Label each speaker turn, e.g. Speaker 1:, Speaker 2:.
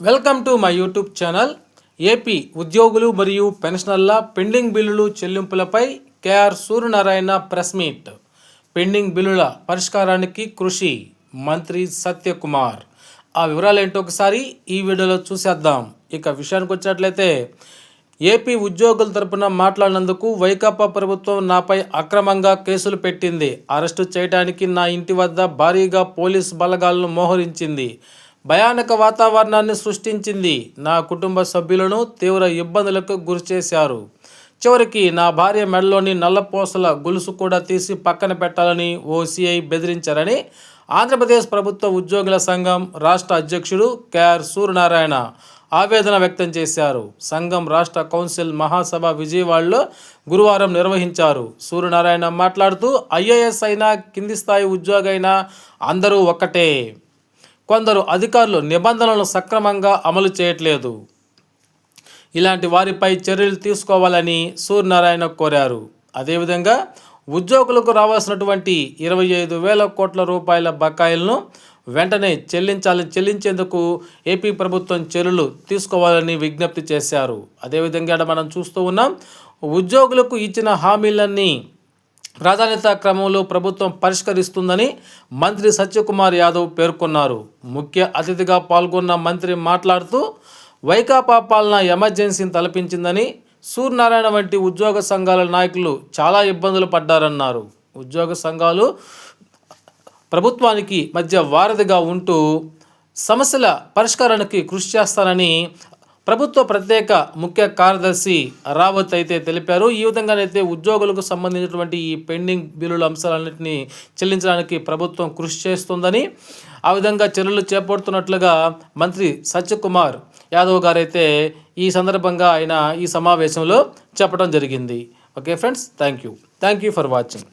Speaker 1: Welcome to my YouTube channel. AP ఉద్యోగులు మరియు పెన్షనర్ల పెండింగ్ బిల్లులు చెల్లింపులపై KR Suryanarayana press meet. Pending బిల్లుల పరిష్కారానికి కృషి మంత్రి సత్యకుమార్. ఆ వివరాలు ఏంటో ఒకసారి ఈ వీడియోలో చూసేద్దాం. ఇక విషయానికి వచ్చినట్లయితే ఏపీ ఉద్యోగుల తరపున మాట్లాడినందుకు వైకాపా ప్రభుత్వం నాపై అక్రమంగా కేసులు పెట్టింది. అరెస్టు చేయడానికి నా ఇంటి వద్ద భారీగా పోలీస్ బలగాలను మోహరించింది. భయానక వాతావరణాన్ని సృష్టించింది. నా కుటుంబ సభ్యులను తీవ్ర ఇబ్బందులకు గురిచేశారు. చివరికి నా భార్య మెడలోని నల్లపూసల గొలుసు కూడా తీసి పక్కన పెట్టాలని ఓసీఐ బెదిరించారని ఆంధ్రప్రదేశ్ ప్రభుత్వ ఉద్యోగుల సంఘం రాష్ట్ర అధ్యక్షుడు కేఆర్ సూర్యనారాయణ ఆవేదన వ్యక్తం చేశారు. సంఘం రాష్ట్ర కౌన్సిల్ మహాసభ విజయవాడలో గురువారం నిర్వహించారు. సూర్యనారాయణ మాట్లాడుతూ ఐఏఎస్ అయినా కింది స్థాయి ఉద్యోగైనా అందరూ ఒక్కటే. కొందరు అధికారులు నిబంధనలను సక్రమంగా అమలు చేయట్లేదు. ఇలాంటి వారిపై చర్యలు తీసుకోవాలని సూర్యనారాయణ కోరారు. అదేవిధంగా ఉద్యోగులకు రావాల్సినటువంటి ఇరవై ఐదు వేల కోట్ల రూపాయల బకాయిలను వెంటనే చెల్లించాలని చెల్లించేందుకు ఏపీ ప్రభుత్వం చర్యలు తీసుకోవాలని విజ్ఞప్తి చేశారు. అదేవిధంగా మనం చూస్తూ ఉన్నాం ఉద్యోగులకు ఇచ్చిన హామీలన్నీ ప్రాధాన్యత క్రమంలో ప్రభుత్వం పరిష్కరిస్తుందని మంత్రి సత్యకుమార్ యాదవ్ పేర్కొన్నారు. ముఖ్య అతిథిగా పాల్గొన్న మంత్రి మాట్లాడుతూ వైకాపా పాలన ఎమర్జెన్సీని తలపించిందని సూర్యనారాయణ వంటి ఉద్యోగ సంఘాల నాయకులు చాలా ఇబ్బందులు పడ్డారన్నారు. ఉద్యోగ సంఘాలు ప్రభుత్వానికి మధ్య వారధిగా ఉంటూ సమస్యల పరిష్కారానికి కృషి చేస్తానని ప్రభుత్వ ప్రత్యేక ముఖ్య కార్యదర్శి రావత్ అయితే తెలిపారు. ఈ విధంగానైతే ఉద్యోగులకు సంబంధించినటువంటి ఈ పెండింగ్ బిల్లుల అంశాలన్నింటినీ చెల్లించడానికి ప్రభుత్వం కృషి చేస్తుందని ఆ విధంగా చర్యలు చేపడుతున్నట్లుగా మంత్రి సత్యకుమార్ యాదవ్ గారైతే ఈ సందర్భంగా ఆయన ఈ సమావేశంలో చెప్పడం జరిగింది. Okay friends thank you thank you for watching.